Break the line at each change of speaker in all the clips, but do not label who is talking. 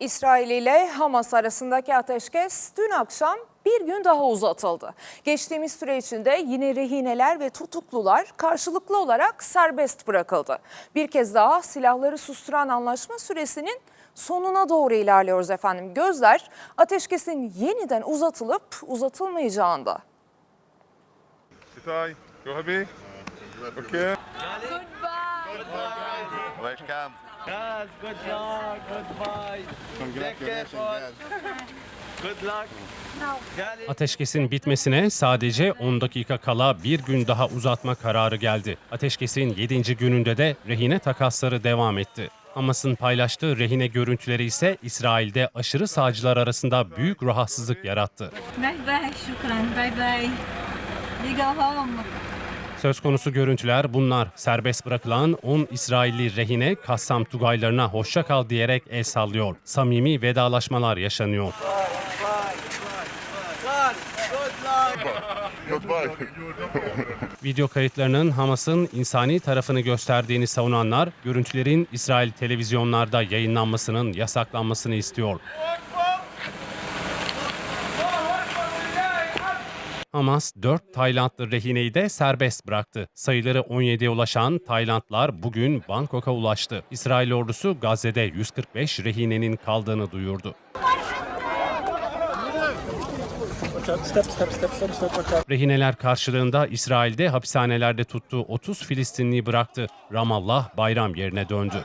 İsrail ile Hamas arasındaki ateşkes dün akşam bir gün daha uzatıldı. Geçtiğimiz süre içinde yine rehineler ve tutuklular karşılıklı olarak serbest bırakıldı. Bir kez daha silahları susturan anlaşma süresinin sonuna doğru ilerliyoruz efendim. Gözler ateşkesin yeniden uzatılıp uzatılmayacağında.
Itai, go happy? Okay.
Welcome.
Yes, good luck, goodbye. Congratulations, yes. Good luck.
Ateşkesin bitmesine sadece 10 dakika kala bir gün daha uzatma kararı geldi. Ateşkesin 7. gününde de rehine takasları devam etti. Hamas'ın paylaştığı rehine görüntüleri ise İsrail'de aşırı sağcılar arasında büyük rahatsızlık yarattı.
Bye bye, şükran, bye bye. We go home.
Söz konusu görüntüler bunlar. Serbest bırakılan 10 İsrailli rehine Kassam Tugaylarına hoşça kal diyerek el sallıyor. Samimi vedalaşmalar yaşanıyor. Video kayıtlarının Hamas'ın insani tarafını gösterdiğini savunanlar, görüntülerin İsrail televizyonlarda yayınlanmasının yasaklanmasını istiyor. Hamas 4 Taylandlı rehineyi de serbest bıraktı. Sayıları 17'ye ulaşan Taylandlar bugün Bangkok'a ulaştı. İsrail ordusu Gazze'de 145 rehinenin kaldığını duyurdu. Rehineler karşılığında İsrail'de hapishanelerde tuttuğu 30 Filistinliyi bıraktı. Ramallah bayram yerine döndü.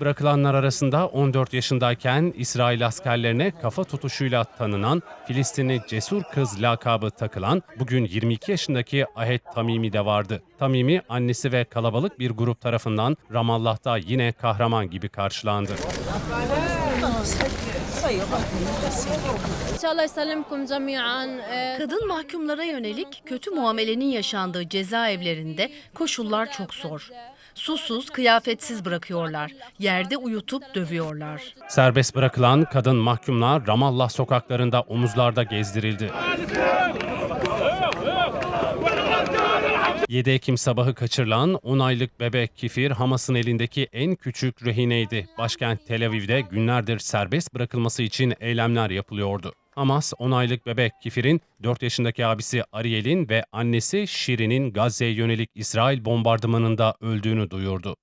bırakılanlar arasında 14 yaşındayken İsrail askerlerine kafa tutuşuyla tanınan Filistinli cesur kız lakabı takılan bugün 22 yaşındaki Ahet Tamimi de vardı. Tamimi annesi ve kalabalık bir grup tarafından Ramallah'ta yine kahraman gibi karşılandı.
Kadın mahkumlara yönelik kötü muamelenin yaşandığı cezaevlerinde koşullar çok zor. Susuz, kıyafetsiz bırakıyorlar. Yerde uyutup dövüyorlar.
Serbest bırakılan kadın mahkumlar Ramallah sokaklarında omuzlarda gezdirildi. 7 Ekim sabahı kaçırılan 10 aylık bebek Kifir Hamas'ın elindeki en küçük rehineydi. Başkent Tel Aviv'de günlerdir serbest bırakılması için eylemler yapılıyordu. Hamas 10 aylık bebek Kifir'in 4 yaşındaki abisi Ariel'in ve annesi Şirin'in Gazze'ye yönelik İsrail bombardımanında öldüğünü duyurdu.